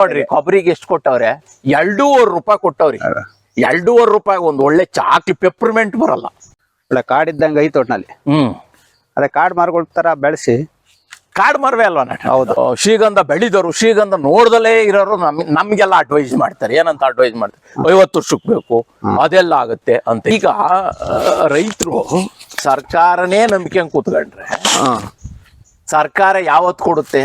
ನೋಡ್ರಿ ಕೊಬ್ಬರಿಗೆ ಎಷ್ಟು ಕೊಟ್ಟವ್ರೆ? ಎರಡೂವರೆ ರೂಪಾಯಿ ಕೊಟ್ಟವ್ರಿ. ಎರಡೂವರೆ ರೂಪಾಯಿ ಒಂದು ಒಳ್ಳೆ ಚಾಕ್ಲಿ ಪೆಪ್ರಮೆಂಟ್ ಬರಲ್ಲ. ಒಳ್ಳೆ ಕಾಡಿದ್ದಂಗೆ ಐತೆ ಒಟ್ನಲ್ಲಿ ಹ್ಮ್. ಅದೇ ಕಾಡ್ ಮಾರ್ಕೊಳ್ತಾರ ತರ ಬೆಳೆಸಿ. ಕಾಡ್ ಮರವೇ ಅಲ್ವಾ ನಟ ಹೌದು. ಶ್ರೀಗಂಧ ಬೆಳೆದವರು ಶ್ರೀಗಂಧ ನೋಡ್ದಲೇ ಇರೋರು ನಮ್ ನಮ್ಗೆಲ್ಲ ಅಡ್ವೈಸ್ ಮಾಡ್ತಾರೆ. ಏನಂತ ಅಡ್ವೈಸ್ ಮಾಡ್ತಾರೆ? ಐವತ್ತು ವರ್ಷಕ್ಕೆ ಬೇಕು ಅದೆಲ್ಲ ಆಗುತ್ತೆ ಅಂತ. ಈಗ ರೈತರು ಸರ್ಕಾರನೇ ನಂಬಿಕೆ ಕೂತ್ಕೊಂಡ್ರೆ ಸರ್ಕಾರ ಯಾವತ್ ಕೊಡುತ್ತೆ?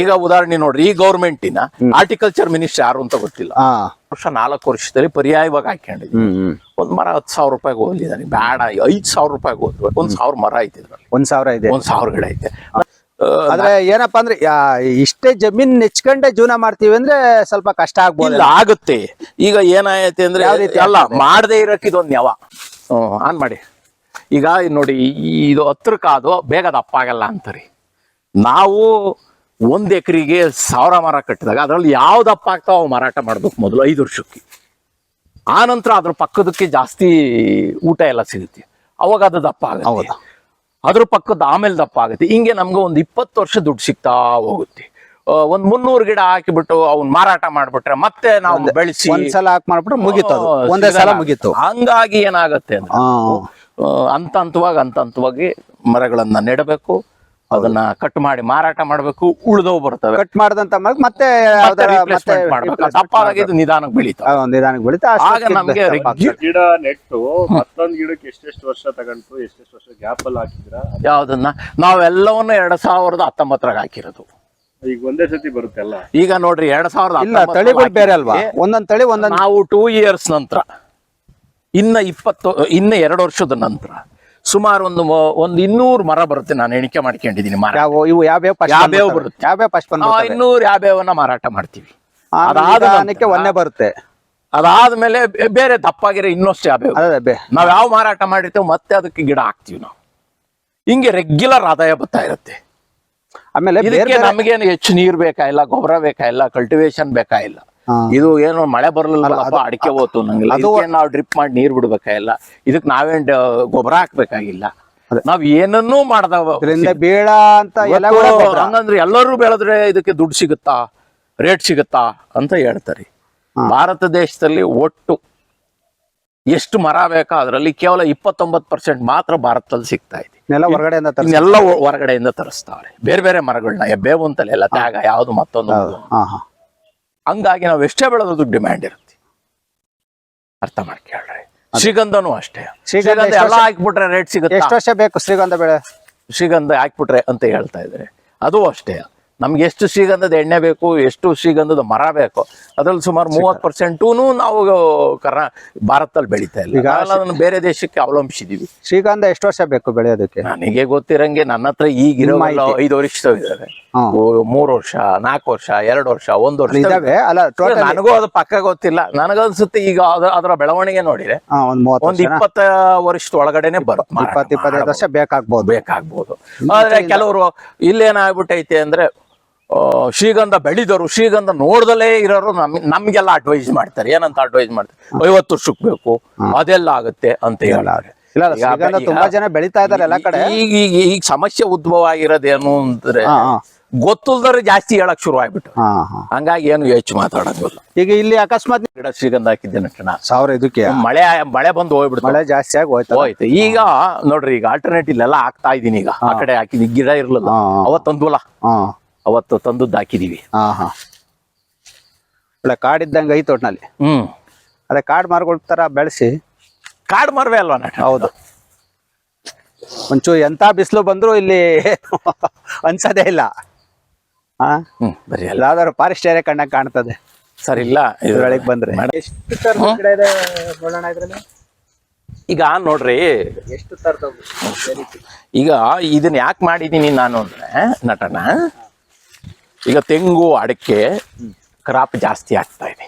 ಈಗ ಉದಾಹರಣೆ ನೋಡ್ರಿ ಈ ಗೌರ್ಮೆಂಟಿನ ಆರ್ಟಿಕಲ್ಚರ್ ಮಿನಿಸ್ಟರ್ ಯಾರು ಅಂತ ಗೊತ್ತಿಲ್ಲ. ವರ್ಷ ನಾಲ್ಕು ವರ್ಷದಲ್ಲಿ ಪರ್ಯಾಯವಾಗಿ ಹಾಕೊಂಡಿದ್ವಿ ಒಂದ್ ಮರ ಹತ್ತು ಸಾವಿರ ರೂಪಾಯಿಗೆ ಹೋಲಿದ್ದಾನೆ ಬೇಡ ಐದ್ ಸಾವಿರ ರೂಪಾಯಿಗೆ ಹೋದ್ವಿ ಒಂದ್ ಸಾವಿರ ಮರ ಐತೆ ಒಂದ್ ಸಾವಿರ ಇದೆ. ಒಂದ್ ಸಾವಿರ ಗಿಡ ಐತೆ. ಆದ್ರೆ ಏನಪ್ಪಾ ಅಂದ್ರೆ ಇಷ್ಟೇ ಜಮೀನ್ ನೆಚ್ಕೊಂಡೆ ಜೀವನ ಮಾಡ್ತೀವಿ ಅಂದ್ರೆ ಸ್ವಲ್ಪ ಕಷ್ಟ ಆಗ್ಬೋದು ಆಗುತ್ತೆ. ಈಗ ಏನಾಯ್ತು ಅಂದ್ರೆ ಯಾವ ರೀತಿ ಅಲ್ಲ ಮಾಡದೇ ಇರಕ್ ಇದೊಂದ್ ನೆವ ಹ್ಮ್ ಆನ್ ಮಾಡಿ. ಈಗ ನೋಡಿ ಇದು ಹತ್ರಕ್ಕಾದು ಬೇಗ ದಪ್ಪ ಆಗಲ್ಲ ಅಂತಾರೆ. ನಾವು ಒಂದ್ ಎಕರೆಗೆ ಸಾವಿರ ಮರ ಕಟ್ಟಿದಾಗ ಅದರಲ್ಲಿ ಯಾವ ದಪ್ಪ ಆಗ್ತಾವ ಮಾರಾಟ ಮಾಡ್ಬೇಕು ಮೊದಲು ಐದು ವರ್ಷಕ್ಕೆ. ಆ ನಂತರ ಅದ್ರ ಪಕ್ಕದಕ್ಕೆ ಜಾಸ್ತಿ ಊಟ ಎಲ್ಲ ಸಿಗುತ್ತೆ. ಅವಾಗ ಅದು ದಪ್ಪ ಆಗುತ್ತೆ. ಅದ್ರ ಪಕ್ಕದ ಆಮೇಲೆ ದಪ್ಪ ಆಗುತ್ತೆ. ಹಿಂಗೆ ನಮ್ಗೆ ಒಂದು ಇಪ್ಪತ್ತು ವರ್ಷ ದುಡ್ಡು ಸಿಗ್ತಾ ಹೋಗುತ್ತೆ. ಒಂದ್ ಮುನ್ನೂರು ಗಿಡ ಹಾಕಿಬಿಟ್ಟು ಅವ್ನ್ ಮಾರಾಟ ಮಾಡ್ಬಿಟ್ರೆ ಮತ್ತೆ ನಾವು ಬೆಳೆಸಿ ಒಂದ್ಸಲ ಹಾಕ್ ಮಾಡ್ಬಿಟ್ರೆ ಮುಗಿತು ಒಂದೇ ಸಲ ಮುಗಿತು. ಹಂಗಾಗಿ ಏನಾಗತ್ತೆ ಅಂತ ಹಂತವಾಗಿ ಹಂತ ಹಂತವಾಗಿ ಮರಗಳನ್ನ ನೆಡಬೇಕು. ಅದನ್ನ ಕಟ್ ಮಾಡಿ ಮಾರಾಟ ಮಾಡ್ಬೇಕು ಉಳಿದೋ ಬರ್ತವೆ. ಕಟ್ ಮಾಡಿದಂತ ಮರ ಮತ್ತೆ ಮತ್ತೆ ಯಾವ್ದಾರ ಮತ್ತೆ replacement ಮಾಡ್ಬೇಕು. replacement ದಪ್ಪ ಆದಾಗ ಇದು ನಿಧಾನಕ್ಕೆ ಬೆಳೀತಾವೆ ನಿಧಾನಕ್ಕೆ ಬೆಳೀತಾ. ಆಗ ನಮ್ಗೆ ಗಿಡ ನೆಟ್ಟು ಮತ್ತೊಂದು ಗಿಡಕ್ಕೆ ಎಷ್ಟೆಷ್ಟು ವರ್ಷ ತಗೊಂಡು ಎಷ್ಟೆಷ್ಟು ವರ್ಷ ಗ್ಯಾಪ್ ಅಲ್ಲಿ ಹಾಕಿದ್ರ? ಯಾವ್ದನ್ನ? ನಾವೆಲ್ಲವನ್ನ ಎರಡ್ ಸಾವಿರದ ಹತ್ತೊಂಬತ್ತರಾಗ ಹಾಕಿರೋದು. ಈಗ ಒಂದೇ ಸತಿ ಬರುತ್ತೆ ಅಲ್ಲ? ಈಗ ನೋಡ್ರಿ ಎರಡ್ ಸಾವಿರದ ಇಲ್ಲ ತಳಿಗಳು ಬೇರೆ ಅಲ್ವಾ? ಒಂದೊಂದ್ ತಳಿ ಒಂದೊಂದ್ ನಾವು ಟೂ ಇಯರ್ಸ್ ನಂತರ. ಇನ್ನ ಇಪ್ಪತ್ತು ಇನ್ನ ಎರಡು ವರ್ಷದ ನಂತರ. ಸುಮಾರು ಒಂದು ಒಂದು ಇನ್ನೂರು ಮರ ಬರುತ್ತೆ ನಾನು ಎಣಿಕೆ ಮಾಡ್ಕೊಂಡಿದ್ದೀನಿ ಮರ ಯಾವ ಇವು ಯಾವ್ಯಾವ ಬರುತ್ತೆ? ಯಾವ್ಯಾವ ಫಸ್ಟ್ ನಾವು ಇನ್ನೂರು ಯಾವ್ಯಾವನ್ನ ಮಾರಾಟ ಮಾಡ್ತೀವಿ. ಅದಾದ ಒಂದೇ ಬರುತ್ತೆ. ಅದಾದ್ಮೇಲೆ ಬೇರೆ ದಪ್ಪಾಗಿರೋ ಇನ್ನಷ್ಟು ಯಾವ್ಯಾವ? ನಾವ್ ಯಾವ ಮಾರಾಟ ಮಾಡಿರ್ತೇವೆ ಮತ್ತೆ ಅದಕ್ಕೆ ಗಿಡ ಹಾಕ್ತಿವಿ ನಾವು. ಹಿಂಗೆ ರೆಗ್ಯುಲರ್ ಆದಾಯ ಬರ್ತಾ ಇರುತ್ತೆ. ಆಮೇಲೆ ನಮಗೇನು ಹೆಚ್ಚು ನೀರ್ ಬೇಕಾಗಿಲ್ಲ ಗೊಬ್ಬರ ಬೇಕಾಗಿಲ್ಲ ಕಲ್ಟಿವೇಶನ್ ಬೇಕಾಗಿಲ್ಲ. ಇದು ಏನು ಮಳೆ ಬರಲಿಲ್ಲ ಅಡಿಕೆ ಹೋತು ನಾವು ಡ್ರಿಪ್ ಮಾಡಿ ನೀರ್ ಬಿಡ್ಬೇಕಾಗಿಲ್ಲ ಇದಕ್ ನಾವೇನ್ ಗೊಬ್ಬರ ಹಾಕ್ಬೇಕಾಗಿಲ್ಲ. ನಾವ್ ಏನನ್ನೂ ಮಾಡ್ದ ಬೇಡ ಅಂತ. ಹಂಗಂದ್ರೆ ಎಲ್ಲರೂ ಬೆಳೆದ್ರೆ ಇದಕ್ಕೆ ದುಡ್ಡು ಸಿಗುತ್ತಾ? ರೇಟ್ ಸಿಗುತ್ತಾ? ಅಂತ ಹೇಳ್ತಾರೆ. ಭಾರತ ದೇಶದಲ್ಲಿ ಒಟ್ಟು ಎಷ್ಟು ಮರ ಬೇಕೋ? ಅದರಲ್ಲಿ ಕೇವಲ ಇಪ್ಪತ್ತೊಂಬತ್ತು ಪರ್ಸೆಂಟ್ ಮಾತ್ರ ಭಾರತದಲ್ಲಿ ಸಿಗ್ತಾ ಇದೆ. ಹೊರಗಡೆಯಿಂದ ಹೊರಗಡೆಯಿಂದ ತರಿಸ್ತಾವ್ರೆ ಬೇರೆ ಬೇರೆ ಮರಗಳನ್ನ ಬೇವು ಅಂತಲೇ ಎಲ್ಲ ತ್ಯಾಗ ಯಾವ್ದು ಮತ್ತೊಂದು ಹಂಗಾಗಿ ನಾವು ಎಷ್ಟೇ ಬೆಳೆದ್ರು ಡಿಮ್ಯಾಂಡ್ ಇರುತ್ತೆ. ಅರ್ಥ ಮಾಡ್ಕೊಳ್ರಿ ಶ್ರೀಗಂಧನೂ ಅಷ್ಟೇ. ಶ್ರೀಗಂಧ ಎಲ್ಲ ಹಾಕ್ಬಿಟ್ರೆ ರೇಟ್ ಸಿಗುತ್ತೆ? ಎಷ್ಟು ವರ್ಷ ಬೇಕು ಶ್ರೀಗಂಧ ಬೆಳೆ? ಶ್ರೀಗಂಧ ಹಾಕ್ಬಿಟ್ರೆ ಅಂತ ಹೇಳ್ತಾ ಇದ್ರೆ ಅದು ಅಷ್ಟೇ. ನಮ್ಗೆ ಎಷ್ಟು ಶ್ರೀಗಂಧದ ಎಣ್ಣೆ ಬೇಕು ಎಷ್ಟು ಶ್ರೀಗಂಧದ ಮರ ಬೇಕು ಅದ್ರಲ್ಲಿ ಸುಮಾರು ಮೂವತ್ತು ಪರ್ಸೆಂಟೂ ನಾವು ಕರ್ನಾ ಭಾರತದಲ್ಲಿ ಬೆಳೀತಾ ಇಲ್ಲ. ಈಗ ಬೇರೆ ದೇಶಕ್ಕೆ ಅವಲಂಬಿಸಿದೀವಿ. ಶ್ರೀಗಂಧ ಎಷ್ಟು ವರ್ಷ ಬೇಕು ಬೆಳೆಯೋದಕ್ಕೆ? ನನಗೆ ಗೊತ್ತಿರಂಗೆ ನನ್ನ ಹತ್ರ ಈಗಿರೋ ಐದು ವರ್ಷ ಇದಾವೆ. ಮೂರು ವರ್ಷ ನಾಲ್ಕು ವರ್ಷ ಎರಡು ವರ್ಷ ಒಂದು ವರ್ಷ. ಇದಾವೆ? ಅಲ್ಲ ನನಗೂ ಅದು ಪಕ್ಕ ಗೊತ್ತಿಲ್ಲ. ನನಗನ್ಸುತ್ತೆ ಈಗ ಅದ- ಅದರ ಬೆಳವಣಿಗೆ ನೋಡಿದ್ರೆ ಒಂದ್ ಇಪ್ಪತ್ತ ವರ್ಷದ ಒಳಗಡೆನೆ ಬರುತ್ತೆ ಇಪ್ಪತ್ತೈದು ವರ್ಷ ಬೇಕಾಗ್ಬೋದು. ಬೇಕಾಗ್ಬೋದು. ಆದ್ರೆ ಕೆಲವರು ಇಲ್ಲೇನಾಗ್ಬಿಟ್ಟೈತೆ ಅಂದ್ರೆ ಶ್ರೀಗಂಧ ಬೆಳೆದವರು ಶ್ರೀಗಂಧ ನೋಡ್ದಲೇ ಇರೋರು ನಮ್ ನಮ್ಗೆಲ್ಲ ಅಡ್ವೈಸ್ ಮಾಡ್ತಾರೆ. ಏನಂತ ಅಡ್ವೈಸ್ ಮಾಡ್ತಾರೆ? ಐವತ್ತು ವರ್ಷಕ್ಕೆ ಬೇಕು. ಅದೆಲ್ಲ ಆಗುತ್ತೆ ಅಂತ ಹೇಳಿ ಇಲ್ಲ ತುಂಬಾ ಜನ ಬೆಳಿತಾ ಇದಾರೆ ಎಲ್ಲ ಕಡೆ. ಈಗ ಈಗ ಈಗ ಸಮಸ್ಯೆ ಉದ್ಭವ ಆಗಿರೋದೇನು ಅಂದ್ರೆ ಹಾ ಜಾಸ್ತಿ ಹೇಳಕ್ ಶುರು ಆಗ್ಬಿಟ್ಟು ಹಂಗಾಗಿ ಏನು ಹೆಚ್ಚು ಮಾತಾಡೋದಿಲ್ಲ. ಈಗ ಇಲ್ಲಿ ಅಕಸ್ಮಾತ್ ಗಿಡ ಶ್ರೀಗಂಧ ಹಾಕಿದ್ದೇನೆ ಸಾವಿರ ಇದಕ್ಕೆ? ಮಳೆ ಮಳೆ ಬಂದು ಹೋಗ್ಬಿಡ್ತು. ಮಳೆ ಜಾಸ್ತಿ ಆಗಿ ಹೋಯ್ತು ಹೋಯ್ತು. ಈಗ ನೋಡ್ರಿ ಈಗ ಆಲ್ಟರ್ನೇಟಿವ್ ಎಲ್ಲ ಹಾಕ್ತಾ ಇದೀನಿ ಈಗ. ಆ ಕಡೆ ಹಾಕಿದ್ ಗಿಡ ಇರ್ಲಿಲ್ಲ. ಅವತ್ತೊಂದು. ಅವತ್ತು ತಂದು ತಂದದ್ದು ಹಾಕಿದೀವಿ. ಹಾ ಹಾ. ಒಳ್ಳೆ ಕಾಡಿದ್ದಂಗೆ ಐತೆ ಒಟ್ನಲ್ಲಿ. ಹ್ಮ್. ಅದೇ ಕಾಡು ಮರಗಳ ತರ ಬೆಳೆಸಿ. ಕಾಡ್ ಮರವೇ ಅಲ್ವಾ ನಾನು? ಹೌದು. ಒಂಚೂರು ಎಂತ ಬಿಸಿಲು ಬಂದ್ರು ಇಲ್ಲಿ ಅನ್ಸೋದೇ ಇಲ್ಲ. ಹಾ ಹ್ಮ್ ಬರೀ ಅಲ್ಲ. ಯಾವ್ದಾದ್ರು ಫಾರೆಸ್ಟ್ ಏರಿಯಾ ಕಣ್ಣಾಗ ಕಾಣ್ತದೆ. ಸರ್ ಇಲ್ಲ. ಇದು- ಇದ್ರೊಳಗೆ ಬಂದ್ರೆ. ಮೇಡಮ್, ಎಷ್ಟು ತರದ ಗಿಡ ಇದೆ ನೋಡೋಣ ಇದ್ರಲ್ಲಿ? ಈಗ ನೋಡ್ರಿ. ಎಷ್ಟು ತರದ ಈಗ ಇದನ್ನ ಯಾಕೆ ಮಾಡಿದೀನಿ ನಾನು ಅಂದ್ರೆ ನಟನ? ಈಗ ತೆಂಗು ಅಡಿಕೆ ಕ್ರಾಪ್ ಜಾಸ್ತಿ ಆಗ್ತಾ ಇದೆ.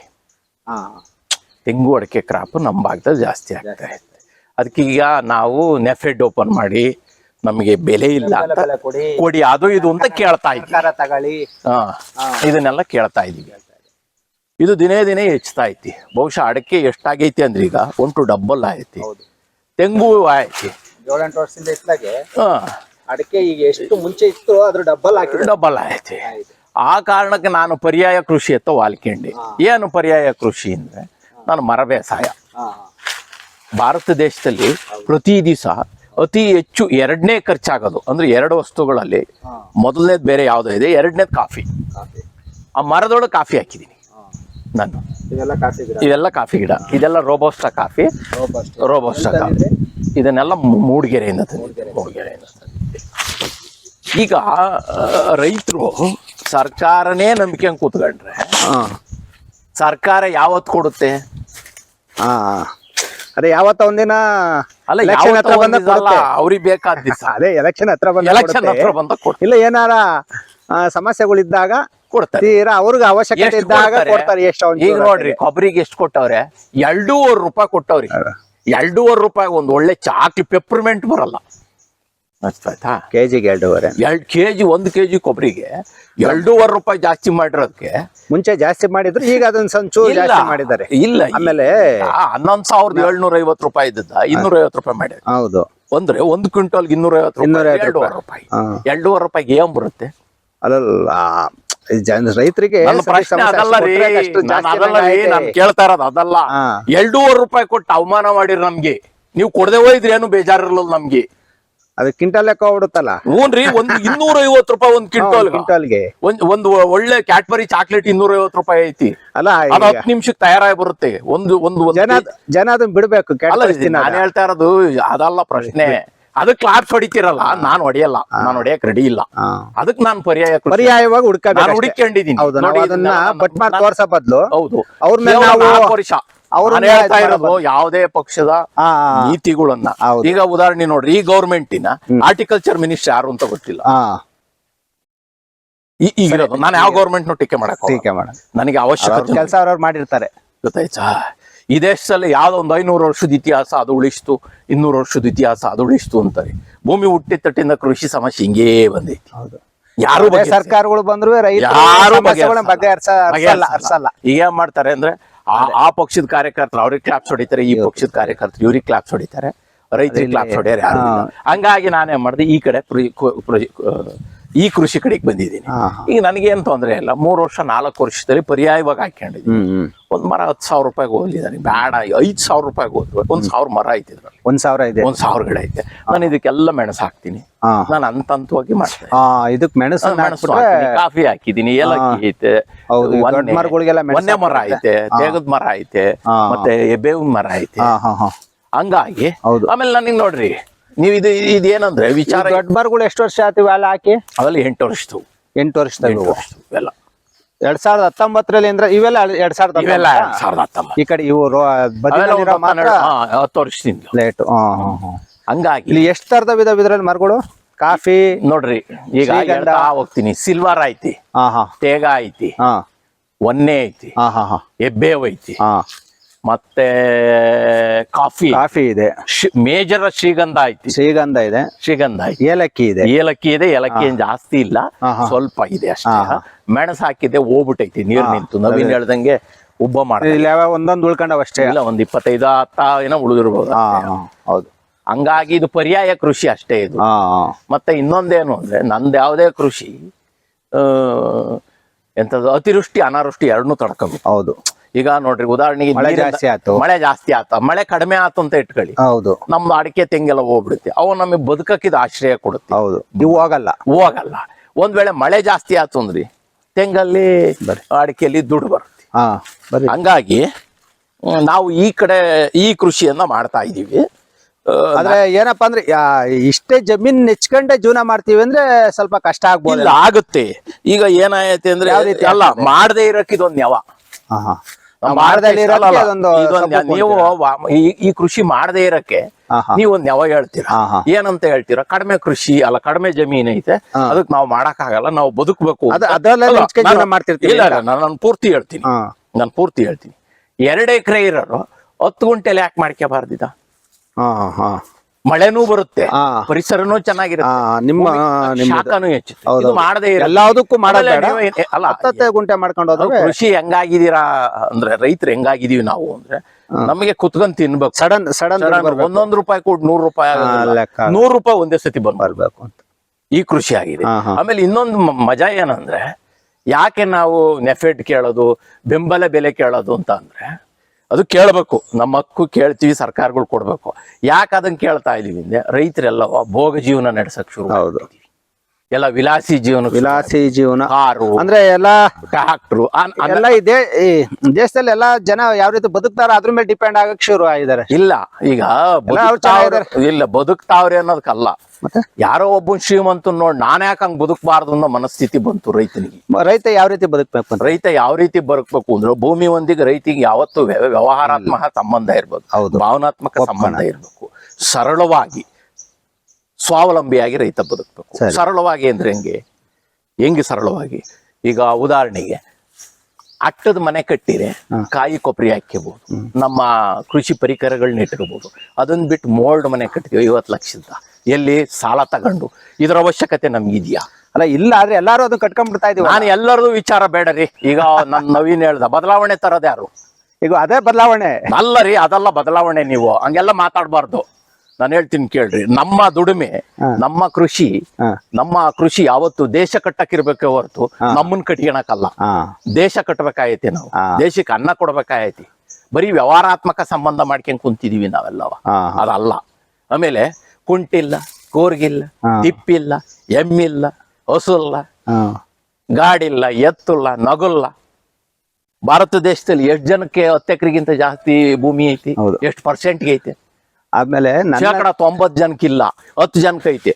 ತೆಂಗು ಅಡಿಕೆ ಕ್ರಾಪ್ ನಮ್ಮ ಭಾಗದಲ್ಲಿ ಜಾಸ್ತಿ ಆಗ್ತಾ ಇದೆ. ಅದಕ್ಕೀಗ ನಾವು ನೆಫೆಡ್ ಓಪನ್ ಮಾಡಿ ನಮಗೆ ಬೆಲೆ ಇಲ್ಲ ಅಂತ ಕೊಡಿ. ಅದು ಇದು ಅಂತ ಕೇಳ್ತಾ ಇದ್ವಿ ಹಾ. ಇದನ್ನೆಲ್ಲ ಕೇಳ್ತಾ ಇದೀವಿ ಇದು ದಿನೇ ದಿನೇ ಹೆಚ್ಚುತ್ತಾ ಐತಿ. ಬಹುಶಃ ಅಡಿಕೆ ಎಷ್ಟಾಗೈತಿ ಅಂದ್ರೆ ಈಗ ಒನ್ ಟು ಡಬ್ಬಲ್ ಆಯ್ತಿ ತೆಂಗು ಆಯ್ತಿ. ಏಳೆಂಟು ವರ್ಷದಿಂದ ಇತ್ತಲಾಗೆ ಅಡಿಕೆ ಈಗ ಎಷ್ಟು ಮುಂಚೆ ಇತ್ತು ಅದ್ರ ಡಬ್ಬಲ್ ಹಾಕಿದ್ರೆ. ಡಬ್ಬಲ್ ಐತಿ ಆ ಕಾರಣಕ್ಕೆ ನಾನು ಪರ್ಯಾಯ ಕೃಷಿ ಅಂತ ವಾಲ್ಕೊಂಡೆ. ಏನು ಪರ್ಯಾಯ ಕೃಷಿ ಅಂದ್ರೆ ನಾನು ಮರ ಬೇಸಾಯ ಭಾರತ ದೇಶದಲ್ಲಿ ಪ್ರತಿ ದಿವಸ ಅತಿ ಹೆಚ್ಚು ಎರಡನೇ ಖರ್ಚಾಗೋದು. ಅಂದ್ರೆ ಎರಡು ವಸ್ತುಗಳಲ್ಲಿ ಮೊದಲನೇದು ಬೇರೆ ಯಾವುದೋ ಇದೆ ಎರಡನೇದು ಕಾಫಿ. ಆ ಮರದೊಳಗೆ ಕಾಫಿ ಹಾಕಿದ್ದೀನಿ ನಾನು. ಇದೆಲ್ಲ ಕಾಫಿ ಗಿಡ? ಇದೆಲ್ಲ ಕಾಫಿ ಗಿಡ. ಇದೆಲ್ಲ ರೋಬೋಸ್ಟಾ ಕಾಫಿ. ರೋಬೋಸ್ಟ. ಕಾಫಿ. ಇದನ್ನೆಲ್ಲ ಮೂಡಿಗೆರೆಯಿಂದ ಮೂಡಿಗೆರೆಯಿಂದ ಈಗ ರೈತರು ಸರ್ಕಾರನೇ ನಂಬಿಕೆ ಕೂತ್ಕೊಂಡ್ರೆ ಹಾ. ಸರ್ಕಾರ ಯಾವತ್ತು ಕೊಡುತ್ತೆ? ಹಾ. ಅದೇ ಯಾವತ್ತ ಒಂದಿನ ಅಲ್ಲ election ಹತ್ರ ಕೊಡುತ್ತೆ. ಅವ್ರಿಗೆ ಬೇಕಾದ ದಿವಸ. ಅದೇ ಎಲೆಕ್ಷನ್ ಹತ್ರ ಬಂದ ಎಲೆಕ್ಷನ್ ಹತ್ರ ಬಂದ ಕೊಡ್ತಾರೆ. ಇಲ್ಲ ಏನಾರ ಆ, ಸಮಸ್ಯೆಗಳಿದ್ದಾಗ ಕೊಡ್ತಾರೆ. ತೀರಾ ಅವ್ರಿಗೆ ಅವಶ್ಯಕತೆ ಎಷ್ಟ್ ಇದ್ದಾಗ ಕೊಡ್ತಾರೆ? ಕೊಡ್ತಾರೆ ಎಷ್ಟು ಈಗ ನೋಡ್ರಿ ಕೊಬ್ಬರಿಗೆ ಎಷ್ಟು ಕೊಟ್ಟವ್ರೆ? ಎರಡೂವರೆ ರೂಪಾಯಿ ಕೊಟ್ಟವ್ರಿ. ಎರಡೂವರೆ ರೂಪಾಯಿ ಒಂದು ಒಳ್ಳೆ ಚಾಕ್ಲಿ ಪೆಪ್ರಮೆಂಟ್ ಬರಲ್ಲ. ಅರ್ಥಾಯ್ತಾ ಕೆಜಿಗೆ ಎರಡೂವರೆ. ಎರಡ್ ಕೆಜಿ ಒಂದು ಕೆಜಿ ಕೊಬ್ಬರಿಗೆ ಎರಡೂವರೆ ರೂಪಾಯಿ ಜಾಸ್ತಿ ಮಾಡಿರೋದಕ್ಕೆ ಮುಂಚೆ ಜಾಸ್ತಿ ಮಾಡಿದ್ರು ಈಗ ಅದನ್ನ ಸಂಚು ಜಾಸ್ತಿ ಮಾಡಿದ್ದಾರೆ. ಇಲ್ಲ ಆಮೇಲೆ ಹನ್ನೊಂದ್ ಸಾವಿರದ ಏಳ್ನೂರ ಐವತ್ತು ರೂಪಾಯಿ ಇದ್ದದ್ದ ಇನ್ನೂರ ಐವತ್ತು ರೂಪಾಯಿ ಮಾಡಿ ಹೌದು. ಅಂದ್ರೆ ಒಂದು ಕ್ವಿಂಟಲ್ ಇನ್ನೂರ ಐವತ್ತು ರೂಪಾಯಿ ಇನ್ನೂರೈವತ್ತು ಎರಡೂವರೆ ರೂಪಾಯಿ. ಎರಡೂವರೆ ರೂಪಾಯಿಗೆ ಏನ್ ಬರುತ್ತೆ? ಅಲ್ಲಲ್ಲ ರೈತರಿಗೆ ಕೇಳ್ತಾ ಇರೋದು ಅದಲ್ಲ. ಎರಡೂವರೆ ರೂಪಾಯಿ ಕೊಟ್ಟು ಅವಮಾನ ಮಾಡಿರಿ ನಮ್ಗೆ. ನೀವು ಕೊಡದೆ ಹೋಯ್ದ್ರಿ ಏನು ಬೇಜಾರಿರಲ್ಲ ನಮ್ಗೆ. ಅದು ಕ್ವಿಂಟಲ್ ಲೆಕ್ಕ ಹೊಡುತ್ತಲ್ಲ ಹ್ಞೂನ್ರಿ ಒಂದು ಇನ್ನೂರ ಐವತ್ತು ರೂಪಾಯಿ ಒಂದು ಕ್ವಿಂಟಲ್ ಕ್ವಿಂಟಲ್ಗೆ. ಒಂದ್ ಒಂದು ಒಳ್ಳೆ ಕ್ಯಾಟ್ಬರಿ ಚಾಕ್ಲೇಟ್ ಇನ್ನೂರ ಐವತ್ತು ರೂಪಾಯಿ ಐತಿ. ಅಲ್ಲ ಅದು ಈಗ ಹತ್ತು ನಿಮಿಷಕ್ಕೆ ತಯಾರಾಗಿ ಬರುತ್ತೆ. ಒಂದು ಒಂದು ಒಂದು ಜನ ಜನ ಅದನ್ನ ಬಿಡ್ಬೇಕು ಅಲ್ಲ ನಾನು ಹೇಳ್ತಾ ಇರೋದು ಅದಲ್ಲ ಪ್ರಶ್ನೆ. ಅದಕ್ಕೆ ಕ್ಲಾಪ್ಸ್ ಹೊಡಿತೀರಲ್ಲ ನಾನು ಹೊಡೆಯಲ್ಲ ನಾನು ಹೊಡೆಯಕ್ ರೆಡಿ ಇಲ್ಲ. ಹಾ. ಅದಕ್ಕೆ ನಾನು ಪರ್ಯಾಯ ಕೃಷಿ- ಪರ್ಯಾಯವಾಗಿ ಹುಡುಕ ನಾನು. ಹುಡುಕೊಂಡಿದ್ದೀನಿ ಹೌದು ನಾವು ನೋಡಿ, ಅದನ್ನ ನಾನು- ಬಟ್ ಮಾಡಿ ನಾನು- ತೋರ್ಸೋ ಬದ್ಲು ಹೌದು. ಅವ್ರ ಮೇಲೆ ಕೇವಲ ನಾವು ನಾಲ್ಕು ವರ್ಷ. ಅವ್ರ ಹೇಳ್ತಾ ಇರೋದು ಯಾವುದೇ ಪಕ್ಷದ. ನೀತಿಗಳನ್ನ. ಈಗ ಉದಾಹರಣೆ ನೋಡ್ರಿ ಈ ಗೌರ್ಮೆಂಟಿನ ಆರ್ಟಿಕಲ್ಚರ್ ಮಿನಿಸ್ಟರ್ ಯಾರು ಅಂತ ಗೊತ್ತಿಲ್ಲ. ಈಗಿರೋದು. ನಾನು ಯಾವ ಗೌರ್ಮೆಂಟ್ ಟೀಕೆ ಮಾಡಕ್. ಟೀಕೆ ಮಾಡ ನನಗೆ ಅವಶ್ಯಕತೆ ಕೆಲಸ ಅವ್ರವ್ರು ಮಾಡಿರ್ತಾರೆ. ಗೊತ್ತಾಯ್ತಾ? ಈ ದೇಶದಲ್ಲಿ ಯಾವ್ದೋ ಒಂದು ಐನೂರು ವರ್ಷದ ಇತಿಹಾಸ ಅದು ಉಳಿಸ್ತು ಇನ್ನೂರು ವರ್ಷದ ಇತಿಹಾಸ ಅದು ಉಳಿಸ್ತು ಅಂತಾರೆ. ಭೂಮಿ ಹುಟ್ಟಿ ತಟ್ಟಿಂದ ಕೃಷಿ ಸಮಸ್ಯೆ ಹಿಂಗೇ ಬಂದೈತಿ. ಹೌದು. ಯಾರು ಸರ್ಕಾರಗಳು ಬಂದ್ರು ರೈತರ ಯಾರು ಸಮಸ್ಯೆಗಳನ್ನ ಬಗೆಹರ್ಸ ಹರ್ಸಲ್ಲ ಹರ್ಸಲ್ಲ. ಈಗ ಏನ್ ಮಾಡ್ತಾರೆ ಅಂದ್ರೆ ಆ ಆ ಪಕ್ಷದ ಕಾರ್ಯಕರ್ತರು ಅವ್ರಿಗೆ ಕ್ಲಾಪ್ಸ್ ಹೊಡಿತಾರೆ ಈ ಪಕ್ಷದ ಕಾರ್ಯಕರ್ತರು ಇವ್ರಿಗೆ ಕ್ಲಾಪ್ಸ್ ಹೊಡಿತಾರೆ. ರೈತರಿಗೆ ಕ್ಲಾಪ್ಸ್ ಇಲ್ಲ. ಹಂಗಾಗಿ ನಾನೇನ್ ಮಾಡಿದೆ ಈ ಕಡೆ ಈ ಕೃಷಿ ಕಡೆಗೆ ಬಂದಿದ್ದೀನಿ. ಈಗ ನನಗೇನು ತೊಂದ್ರೆ ಇಲ್ಲ. ಮೂರು ವರ್ಷ ನಾಲ್ಕು ವರ್ಷದಲ್ಲಿ ಪರ್ಯಾಯವಾಗಿ ಹಾಕೊಂಡಿದ್ದೀನಿ ಒಂದು ಮರ ಹತ್ತು ಸಾವಿರ ರೂಪಾಯಿಗೆ ಹೋಗ್ಲಿದ್ದಾನೆ ಬೇಡ ಐದು ಸಾವಿರ ರೂಪಾಯಿಗೆ ಹೋದ್ರು ಒಂದ್ ಸಾವಿರ ಮರ ಐತಿ ಇದ್ರಲ್ಲಿ. ಒಂದ್ ಸಾವಿರ ಇದೆ. ಒಂದ್ ಸಾವಿರ ಗಿಡ ಐತೆ. ನಾನು ಇದಕ್ಕೆಲ್ಲ ಮೆಣಸು ಹಾಕ್ತೀನಿ. ನಾನು ಅಂತಂತವಾಗಿ ಮಾಡ್ತೇನೆ. ಇದಕ್ಕೆ ಇದಕ್ ಮೆಣಸು ಮೆಣಸು ಕಾಫಿ ಹಾಕಿದೀನಿ ಏಲಕ್ಕಿ ಐತೆ. ಒನ್ನೆ ಮರ ಐತೆ ತೇಗದ ಮರ ಐತೆ. ಮತ್ತೆ ಬೇವಿನ ಮರ ಐತೆ. ಹಂಗಾಗಿ. ಆಮೇಲೆ ನನಗೆ ನೋಡ್ರಿ ನೀವು ಇದು ಇದೇನಂದ್ರೆ ವಿಚಾರ ದೊಡ್ಡ ಮರಗಳು ಎಷ್ಟು ವರ್ಷ ಆಯ್ತು ಅಲ್ಲ ಹಾಕಿ? ಅವೆಲ್ಲ ಎಂಟು ವರ್ಷದ್ದು ಎಂಟು ವರ್ಷದಾಗ ಎಲ್ಲ. ಎರಡ್ ಸಾವಿರದ ಹತ್ತೊಂಬತ್ತರಲ್ಲಿ ಅಂದ್ರೆ ಇವೆಲ್ಲ ಎರಡ್ ಸಾವಿರದ ಇವೆಲ್ಲ ಹತ್ತೊಂಬತ್ತಾ? ಎರಡ್ ಸಾವಿರದ ಹತ್ತೊಂಬತ್ತು. ಈ ಕಡೆ ಇವು ಹತ್ತು ವರ್ಷದಿಂದ. ಲೇಟ್ ಹಂಗಾಗಿ ಇಲ್ಲಿ ಎಷ್ಟು ತರದ ವಿಧ ಇದ್ರಲ್ಲಿ ಮರಗಳು? ಕಾಫಿ ನೋಡ್ರಿ ಈಗ. ಹೋಗ್ತೀನಿ. ಸಿಲ್ವರ್ ಐತಿ. ಹಾ ಹಾ. ತೇಗ ಐತಿ. ಹಾ. ಒನ್ನೆ ಐತಿ. ಹಾ ಹಾ ಹಾ. ಎಬ್ಬೇವ್ ಐತಿ. ಹಾ. ಮತ್ತೆ ಕಾಫಿ. ಕಾಫಿ ಇದೆ. ಮೇಜರ್ ಶ್ರೀಗಂಧ ಐತಿ ಶ್ರೀಗಂಧ ಇದೆ. ಶ್ರೀಗಂಧ ಏಲಕ್ಕಿ ಇದೆ. ಏಲಕ್ಕಿ ಇದೆ ಏಲಕ್ಕಿ ಏನ್ ಜಾಸ್ತಿ ಇಲ್ಲ. ಸ್ವಲ್ಪ ಇದೆ ಅಷ್ಟೇ. ಮೆಣಸ ಹಾಕಿದೆ ಹೋಗ್ಬಿಟ್ಟೈತಿ ನೀರ್ ನಿಂತು. ನವೀನ್ ಹೇಳ್ದಂಗೆ ಉಬ್ಬ ಮಾಡ್ತಾರೆ ಒಂದೊಂದು ಉಳ್ಕೊಂಡವ ಅಷ್ಟೇ. ಇಲ್ಲ ಒಂದ್ ಇಪ್ಪತ್ತೈದು ಹತ್ತ ಏನೋ ಉಳಿದಿರ್ಬೋದು ಹೌದು. ಹಂಗಾಗಿ ಇದು ಪರ್ಯಾಯ ಕೃಷಿ ಅಷ್ಟೇ ಇದು. ಮತ್ತೆ ಇನ್ನೊಂದೇನು ಅಂದ್ರೆ ನಂದು ಯಾವುದೇ ಕೃಷಿ ಆ ಎಂತದ್ದು ಅತಿವೃಷ್ಟಿ ಅನಾವೃಷ್ಟಿ ಎರಡನ್ನೂ ತಡ್ಕೋಬೇಕು. ಹೌದು. ಈಗ ನೋಡ್ರಿ ಉದಾಹರಣೆಗೆ ಮಳೆ ಜಾಸ್ತಿ ಆಯ್ತು. ಮಳೆ ಜಾಸ್ತಿ ಆತ ಮಳೆ ಕಡಿಮೆ ಆತು ಅಂತ ಇಟ್ಕೊಳ್ಳಿ. ಹೌದು. ನಮ್ದು ಅಡಿಕೆ ತೆಂಗೆಲ್ಲ ಹೋಗ್ಬಿಡುತ್ತೆ. ಅವು ನಮಗೆ ಬದುಕಕ್ಕಿದ ಆಶ್ರಯ ಕೊಡುತ್ತೆ. ಹೌದು. ನೀವು ಹೋಗಲ್ಲ. ಹೋಗಲ್ಲ. ಒಂದ್ ವೇಳೆ ಮಳೆ ಜಾಸ್ತಿ ಆಯ್ತು ಅಂದ್ರಿ ತೆಂಗಲ್ಲಿ ಅಡಿಕೆಯಲ್ಲಿ ದುಡ್ಡು ಬರುತ್ತೆ. ಹಂಗಾಗಿ ನಾವು ಈ ಕಡೆ ಈ ಕೃಷಿಯನ್ನ ಮಾಡ್ತಾ ಇದೀವಿ ಆದ್ರೆ ಏನಪ್ಪಾ ಅಂದ್ರೆ ಇಷ್ಟೇ ಜಮೀನ್ ನೆಚ್ಕೊಂಡೆ ಜೀವನ ಮಾಡ್ತೀವಿ ಅಂದ್ರೆ ಸ್ವಲ್ಪ ಕಷ್ಟ ಆಗ್ಬೋದು ಆಗುತ್ತೆ. ಈಗ ಏನಾಯ್ತು ಅಂದ್ರೆ ಯಾವ ರೀತಿ ಅಲ್ಲ ಮಾಡದೇ ಇರೋಕಿದೊಂದ್ ಇದೊಂದ್ ನೆವ ನಾವು ಈ- ಕೃಷಿ ಮಾಡದೇ ಇರಕ್ಕೆ ನೀವು ಒಂದ್ ಯಾವ ಹೇಳ್ತೀರಾ. ಏನಂತ ಹೇಳ್ತೀರಾ? ಕಡಿಮೆ ಕೃಷಿ ಅಲ್ಲ ಕಡಿಮೆ ಜಮೀನ್ ಐತೆ. ಅದಕ್ಕೆ ನಾವು ಮಾಡಕ್ ಆಗಲ್ಲ ನಾವು ಬದುಕಬೇಕು ಇಲ್ಲ ನಾನು ಪೂರ್ತಿ ಹೇಳ್ತೀನಿ. ನಾನು ಪೂರ್ತಿ ಹೇಳ್ತೀನಿ. ಎರಡು ಎಕರೆ ಇರೋರು ಹತ್ತು ಗುಂಟೆಲಿ ಯಾಕೆ ಮಾಡ್ಕೋಬಾರ್ದಿದ ಹಾ ಹಾ ಮಳೆನೂ ಬರುತ್ತೆ. ಪರಿಸರನೂ ಚೆನ್ನಾಗಿರುತ್ತೆ. ನಿಮ್ಮ. ಶಾಖನೂ. ಇದು ಮಾಡದೇ ಎಲ್ಲದಕ್ಕೂ ಮಾಡಲ್ಲ ಅಲ್ಲ ಹತ್ತತ್ತೆ ಗುಂಟೆ ಮಾಡ್ಕೊಂಡು ಹೋದ್ರೆ ಕೃಷಿ ಹೆಂಗಾಗಿದ್ದೀರಾ ಅಂದ್ರೆ ರೈತರು ಹೆಂಗಾಗಿದೀವಿ ನಾವು ಅಂದ್ರೆ ನಮಗೆ ಕುತ್ಕೊಂಡ್ ತಿನ್ಬೇಕು. ಸಡನ್ ಸಡನ್ ಒಂದೊಂದ್ ಒಂದೊಂದು ರೂಪಾಯಿ ಕೊಟ್ಟು ನೂರ್ ರೂಪಾಯಿ ನೂರ್ ರೂಪಾಯಿ ಒಂದೇ ಸತಿ ಬಂದ್ ಬರ್ಬೇಕು ಅಂತ. ಈ ಕೃಷಿ ಆಗಿದೆ. ಆಮೇಲೆ ಇನ್ನೊಂದು ಮಜಾ ಏನಂದ್ರೆ ಯಾಕೆ ನಾವು ನೆಫೆಟ್ ಕೇಳೋದು ಬೆಂಬಲ ಬೆಲೆ ಕೇಳೋದು ಅಂತ ಅಂದ್ರೆ ಅದು ಕೇಳಬೇಕು. ನಮ್ಮ ಹಕ್ಕು ಕೇಳ್ತೀವಿ ಸರ್ಕಾರಗಳು ಕೊಡಬೇಕು. ಯಾಕೆ ಅದನ್ನ ಕೇಳ್ತಾ ಇದ್ದೀವಿ ಅಂದರೆ ರೈತರೆಲ್ಲ ಭೋಗ ಜೀವನ ನಡೆಸೋಕ್ಕೆ ಶುರು ಹೌದು. ಎಲ್ಲ ವಿಲಾಸಿ ಜೀವನ ವಿಲಾಸಿ ಜೀವನ. ಕಾರು ಅಂದ್ರೆ ಎಲ್ಲಾ ಟ್ರಾಕ್ಟ್ರು ಎಲ್ಲ ಇದೆ ಈ ದೇಶದಲ್ಲಿ ಎಲ್ಲಾ ಜನ ಯಾವ ರೀತಿ ಬದುಕ್ತಾರ ಅದ್ರ ಮೇಲೆ ಡಿಪೆಂಡ್ ಆಗಕ್ ಶುರು ಆಗಿದ್ದಾರೆ. ಇಲ್ಲ ಈಗ ಇಲ್ಲ ಬದುಕ್ತಾವ್ರಿ ಅನ್ನೋದಕ್ಕಲ್ಲ. ಮತ್ತೆ? ಯಾರೋ ಒಬ್ಬ ಶ್ರೀಮಂತ ನೋಡಿ ನಾನು ಯಾಕೆ ಹಂಗ್ ಬದುಕಬಾರ್ದು ಅನ್ನೋ ಮನಸ್ಥಿತಿ ಬಂತು ರೈತನಿಗೆ. ರೈತ ಯಾವ ರೀತಿ ಬದುಕ್ಬೇಕು ರೈತ ಯಾವ ರೀತಿ ಬದುಕಬೇಕು ಅಂದ್ರೆ ಭೂಮಿ ಒಂದಿಗೆ ರೈತಿಗೆ ಯಾವತ್ತು ವ್ಯ- ವ್ಯವಹಾರಾತ್ಮಕ ಸಂಬಂಧ ಇರ್ಬೋದು ಹೌದು. ಭಾವನಾತ್ಮಕ ಸಂಬಂಧ ಇರ್ಬೇಕು. ಸರಳವಾಗಿ ಸ್ವಾವಲಂಬಿಯಾಗಿ ರೈತ ಬದುಕಬೇಕು. ಸರಿ. ಸರಳವಾಗಿ ಅಂದ್ರೆ ಹೆಂಗೆ? ಹೆಂಗೆ ಸರಳವಾಗಿ? ಈಗ ಉದಾಹರಣೆಗೆ ಅಟ್ಟದ ಮನೆ ಕಟ್ಟಿರೆ ಕಾಯಿ ಕೊಬ್ಬರಿ ಹಾಕಿರ್ಬೋದು ನಮ್ಮ ಕೃಷಿ ಪರಿಕರಗಳನ್ನ ಇಟ್ಕೋಬಹುದು ಅದನ್ನ ಬಿಟ್ಟು ಮೋಲ್ಡ್ ಮನೆ ಕಟ್ತೀವಿ ಐವತ್ತು ಲಕ್ಷದ ಎಲ್ಲಿ? ಸಾಲ ತಗೊಂಡು. ಇದರ ಅವಶ್ಯಕತೆ ನಮ್ಗಿದ್ಯಾ? ಅಲ್ಲ ಇಲ್ಲ ಆದ್ರೆ ಎಲ್ಲಾರು ಅದನ್ನ ಕಟ್ಕೊಂಡ್ಬಿಡ್ತಾ ಇದೀವಿ ನಾನು ಎಲ್ಲರದು ವಿಚಾರ ಬೇಡ ರೀ. ಈಗ ನನ್ ನವೀನ್ ಹೇಳ್ದ ಬದಲಾವಣೆ ತರೋದ್ಯಾರು ಈಗ ಅದೇ ಬದಲಾವಣೆ. ಅಲ್ಲ ರೀ ಅದೆಲ್ಲ ಬದಲಾವಣೆ ನೀವು. ಹಂಗೆಲ್ಲ ಮಾತಾಡಬಾರ್ದು. ನಾನು ಹೇಳ್ತೀನಿ ಕೇಳ್ರಿ ನಮ್ಮ ದುಡಿಮೆ ನಮ್ಮ ಕೃಷಿ ನಮ್ಮ ಕೃಷಿ ಯಾವತ್ತು ದೇಶ ಕಟ್ಟಕ್ಕಿರ್ಬೇಕೆ ಹೊರತು ನಮ್ಮನ್ ಕಟ್ಕೊಳಕಲ್ಲ ದೇಶ ಕಟ್ಟಬೇಕಾಯ್ತಿ ನಾವು. ದೇಶಕ್ಕೆ ಅನ್ನ ಕೊಡ್ಬೇಕಾಗೈತಿ. ಬರೀ ವ್ಯವಹಾರಾತ್ಮಕ ಸಂಬಂಧ ಮಾಡ್ಕೊಂಡ್ ಕುಂತಿದೀವಿ ನಾವೆಲ್ಲವ. ಅದಲ್ಲ. ಆಮೇಲೆ ಕುಂಟಿಲ್ಲ ಕೋರ್ಗಿಲ್ಲ ದಿಪ್ಪಿಲ್ಲ ತಿಪ್ಪಿಲ್ಲ ಎಮ್ಮಿಲ್ಲ ಹಸುಲ್ಲ ಗಾಡಿಲ್ಲ ಎತ್ತುಲ್ಲ ನಗುಲ್ಲ. ಭಾರತ ದೇಶದಲ್ಲಿ ಎಷ್ಟು ಜನಕ್ಕೆ ಹತ್ತು ಎಕರೆಗಿಂತ ಜಾಸ್ತಿ ಭೂಮಿ ಐತಿ. ಎಷ್ಟು ಪರ್ಸೆಂಟ್ಗೆ ಐತೆ? ಆಮೇಲೆ ನನ್ನ ಶೇಕಡ ತೊಂಬತ್ ಜನಕ್ಕಿಲ್ಲ ಹತ್ತು ಜನಕ್ಕೆ ಐತೆ.